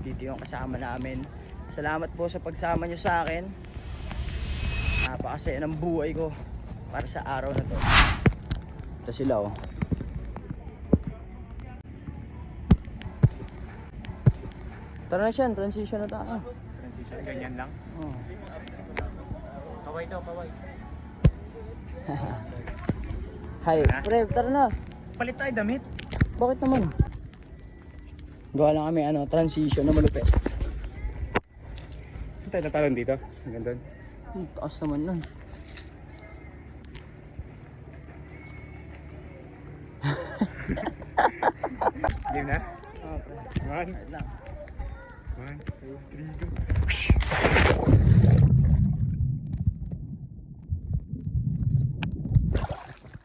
dito yung kasama namin. Salamat po sa pagsama nyo sa akin. Napakasaya ng buhay ko para sa araw na to. Ito sila oh. Tara na siya, transition na tayo. Transition, ganyan lang. Oh. Kaway daw, kaway. Hi, pre, tara na. Palit tayo damit. Bakit naman? Gawa lang kami ano, transition na malupit. Saan tayo nagkaroon dito? Ang ganda. Ang taas naman nun. Game na? Pre. One, one, two, three, go.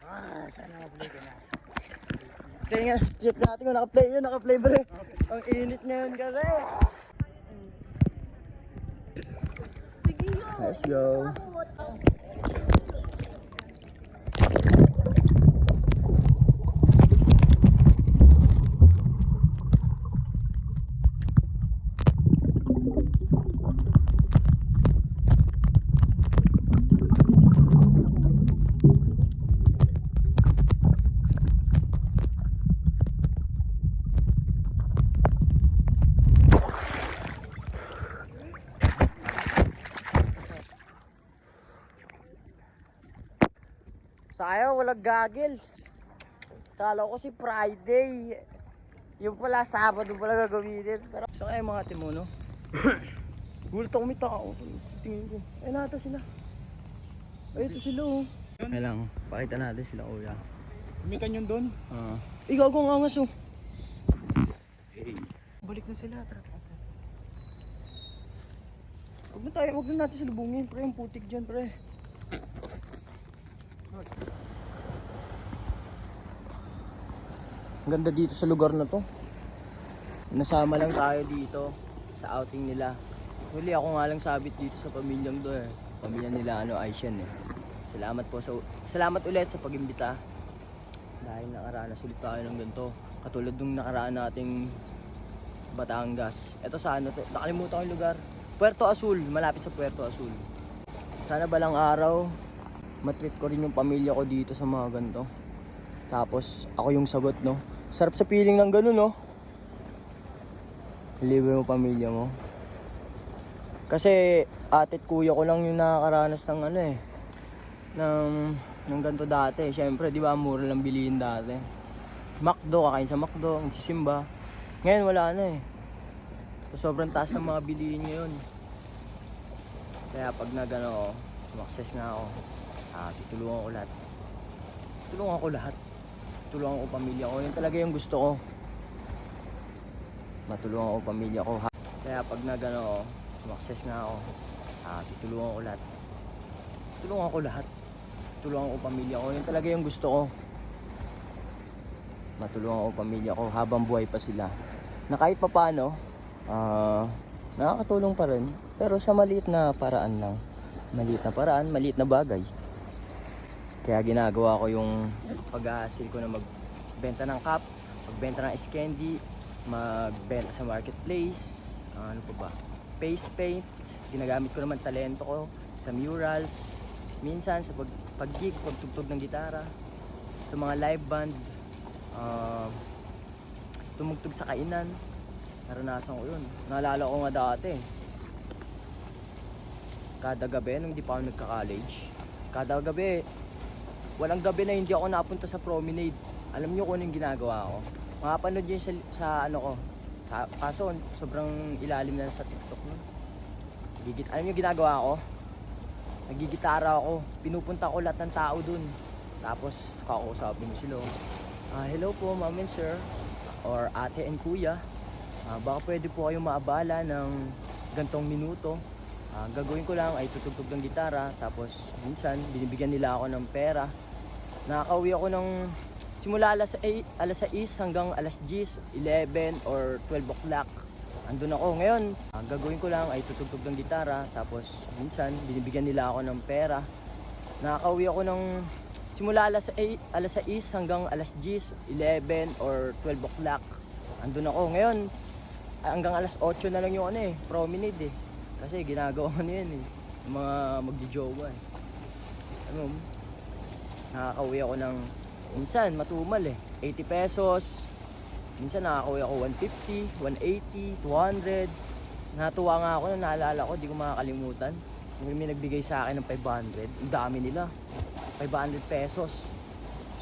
Ah, sana ka na. Play nga, check natin kung naka-play yun, naka-play pre. Ang init ngayon kasi. Let's go. Sayo, walang goggles. Kala ko si Friday. Yung pala, Sabado pala gagamitin. Pero, so kayo mga timono. Gulat ako may tao. Tingin ko. Ay, nata sila. Ay, ito sila oh. Ay lang, pakita natin sila kuya. May kanyon doon. Ah. Ikaw kung angas oh. Hey. Balik na sila. Tara, tara. Huwag na tayo, huwag na natin salubungin. Pre, yung putik dyan, pre. Ganda dito sa lugar na to. Nasama lang tayo dito sa outing nila. Huli ako nga lang sabit dito sa pamilyang to eh. Pamilya nila ano, Aishan eh. Salamat po sa salamat ulit sa pag-imbita. Dahil nakaranas ulit tayo ng ganito. Katulad nung nakaraan nating Batangas. Ito sa ano to? Nakalimutan ko yung lugar. Puerto Azul, malapit sa Puerto Azul. Sana balang araw matreat ko rin yung pamilya ko dito sa mga ganito. Tapos ako yung sagot, no? Sarap sa feeling ng ganun, no? Libre mo pamilya mo. Kasi ate at kuya ko lang yung nakakaranas ng ano eh. Ng, ng ganito dati. Siyempre, di ba, mura lang bilihin dati. McDo, kakain sa McDo, nagsisimba. Ngayon wala na eh. So, sobrang taas ng mga bilihin ngayon. Kaya pag nagano ako, sumakses nga ako, ah, tutulungan ko lahat. Tutulungan ko lahat. Tutulungan ko pamilya ko. Yun talaga yung gusto ko. Matulungan ko pamilya ko. Kaya pag nagano ako, sumakses nga ako, ah, tutulungan ko lahat. Tutulungan ko lahat. Tutulungan ko pamilya ko. Yun talaga yung gusto ko. Matulungan ko pamilya ko habang buhay pa sila. Na kahit papano, ah, nakakatulong pa rin. Pero sa maliit na paraan lang. Maliit na paraan, maliit na bagay. Kaya ginagawa ko yung pag-aasil ko na magbenta ng cup, magbenta ng candy, magbenta sa marketplace, ano pa ba, face paint, ginagamit ko naman talento ko sa murals, minsan sa pag, pag-gig, pagtugtog ng gitara, sa mga live band, ah, tumugtog sa kainan, naranasan ko yun. Naalala ko nga dati, kada gabi nung di pa ako nagka-college, kada gabi, walang gabi na hindi ako napunta sa promenade. Alam niyo kung anong ginagawa ko? Makapanood yun sa, sa ano ko. Sa, kaso, sobrang ilalim na sa TikTok nun. Gigit, alam niyo ginagawa ko? Nagigitara ako. Pinupunta ko lahat ng tao dun. Tapos, kakausapin mo sila. Ah, hello po, ma'am and sir. Or ate and kuya. Ah, baka pwede po kayong maabala ng gantong minuto. Ah, gagawin ko lang ay tutugtog ng gitara tapos minsan binibigyan nila ako ng pera. Nakakauwi ako ng simula alas 8, alas 6 hanggang alas 10, 11 or 12 o'clock. Andun ako. Ngayon, ah, gagawin ko lang ay tutugtog ng gitara tapos minsan binibigyan nila ako ng pera. Nakakauwi ako ng simula alas 8, alas 6 hanggang alas 10, 11 or 12 o'clock. Andun ako. Ngayon, hanggang alas 8 na lang yung ano eh, promenade eh. Kasi ginagawa ko na yan eh. Mga magjojowa eh. Ano, nakakauwi ako ng, minsan matumal eh, 80 pesos. Minsan nakakauwi ako 150, 180, 200. Natuwa nga ako na naalala ko, di ko makakalimutan. Yung may nagbigay sa akin ng 500, ang dami nila. 500 pesos.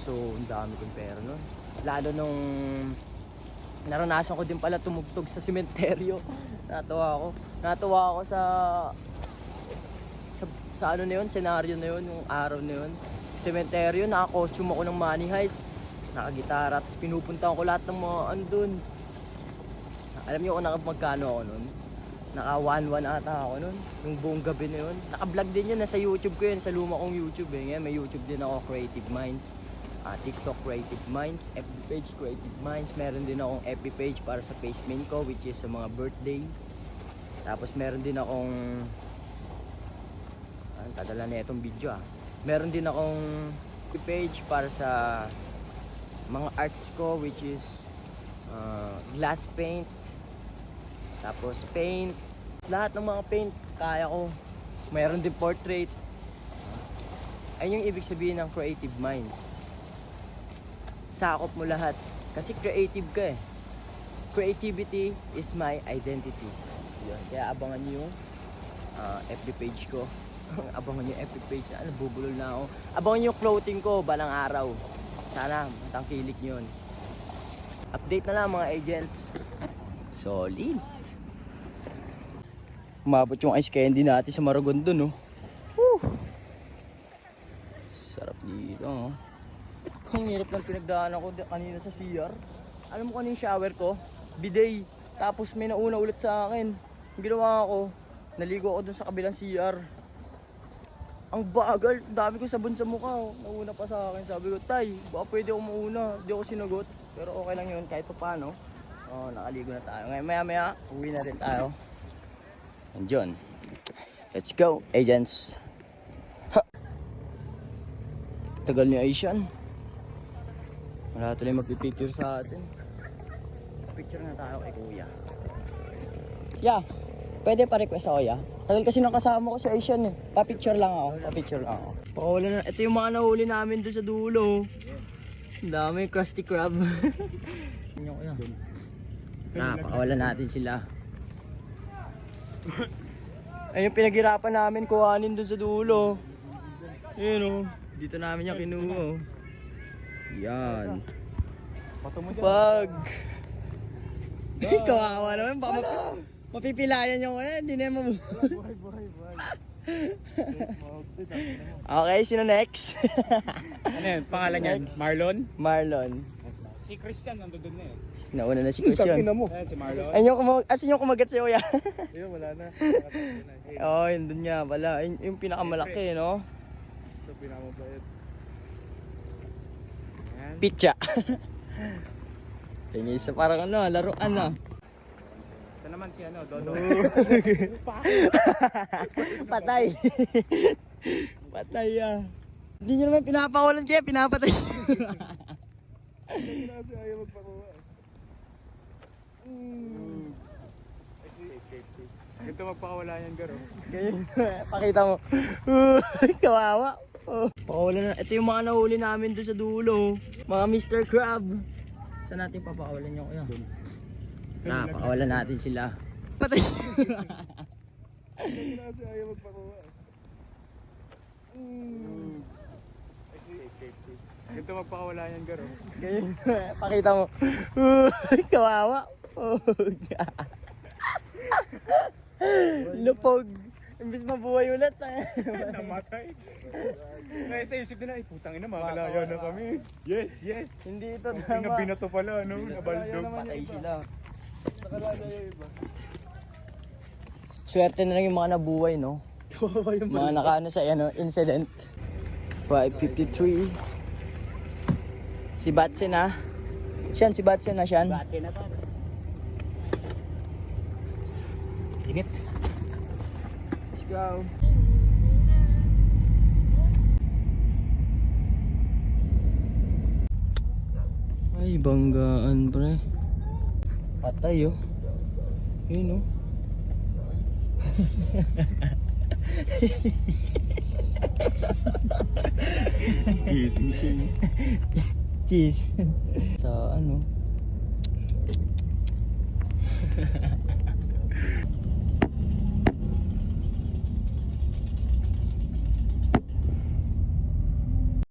So, ang dami kong pera nun. Lalo nung naranasan ko din pala tumugtog sa sementeryo. Natuwa ako. Natuwa ako sa sa, sa ano na yun, senaryo na yun, yung araw na yun. Sementeryo, naka-costume ako ng money heist. Nakagitara, tapos pinupuntahan ko lahat ng mga ano. Alam niyo kung naka magkano ako nun? Naka 1-1 ata ako nun. Yung buong gabi na yun. Naka-vlog din yun, nasa YouTube ko yun, sa luma kong YouTube eh. Ngayon may YouTube din ako, Creative Minds. Ah, TikTok Creative Minds, FB page Creative Minds. Meron din akong FB page para sa main ko, which is sa mga birthday. Tapos meron din akong ang tadala na itong video ah. Meron din akong page para sa mga arts ko which is uh, glass paint. Tapos paint. Lahat ng mga paint kaya ko. Mayroon din portrait. Ayun yung ibig sabihin ng creative mind. Sakop mo lahat. Kasi creative ka eh. Creativity is my identity. Yun. kaya abangan nyo yung uh, FB page ko abangan yung FB page ano bubulol na ako. Abangan yung clothing ko balang araw. Sana matangkilik yun. Update na lang mga agents. Solid. Umabot yung ice candy natin sa Maragon dun oh. Whew. sarap dito oh. Ang hirap ng pinagdaanan ko kanina sa CR alam mo kanina shower ko? Bidet. Tapos may nauna ulit sa akin. Ginawa ko naligo ako dun sa kabilang CR ang bagal, dami ko sabon sa mukha. oh. Nauna pa sa akin. Sabi ko, Tay, baka pwede ako mauna. Hindi ako sinagot. Pero okay lang yun, kahit pa paano. Oh, nakaligo na tayo. Ngayon, maya maya, uwi na rin tayo. And John, let's go, agents. Ha! Tagal ni Asian. Wala tuloy magpipicture sa atin. Picture na tayo kay Kuya. Yeah, pwede pa request ako, ya? Tagal kasi nang kasama ko si Asian eh. Pa-picture lang ako, pa-picture lang ako. Pakawala na, ito yung mga nahuli namin doon sa dulo. Ang dami, crusty crab. Ano ko yan? Na, pakawalan natin sila. Ayun, pinaghirapan namin kuhanin doon sa dulo. Ayun oh. Dito namin yung kinuha oh. Yan. Pag. Kawawa naman, baka mapipilayan yung ano, hindi na mabu. Buhay, buhay, buhay. Okay, sino next? Ano yan? Pangalan niyan? Next. Marlon? Marlon. Si Christian nandun doon na eh. Nauna na si Christian. mo. Ayan si Marlon. Ayun yung kumag asin yung kumagat si Kuya. Ayun, wala na. Oo, oh, yun dun nga pala. Yung, yung pinakamalaki, no? so pinamabait. Ayan. Pitcha. Tingin sa parang ano, laruan na. Ito naman si ano, Dodo. Patay. Patay ah. Hindi nyo naman pinapawalan kaya pinapatay. Kasi ayaw magpakuha. Mm. Safe, safe, safe. Ito magpakawala yan, Garo. Ganyan. Pakita mo. Kawawa. Oh. Pakawala na. Ito yung mga nahuli namin doon sa dulo. Mga Mr. Crab. Saan natin papakawalan yung kuya? Na, pakawalan natin sila. Patay. Ayaw magpakuha. Safe, safe, safe. Ito magpakawala yan, Garo. Ganyan. Pakita mo. Kawawa. Oh, Lupog. Imbis mabuhay ulit. eh. Namatay. Kaya sa isip din na, ay putang ina, makalaya na kami. Yes, yes. Hindi ito Ang tama. binato pala, no? Nabaldog. Patay sila. Swerte na lang yung mga nabuhay, no? Mga nakaano sa ano, incident. 553. Si Batsen na. Siyan, si Batsen na siyan. Batse na to. Init. Let's go. Ay, banggaan pre. Patay oh. Yun no? Cheese machine. Cheese. so ano?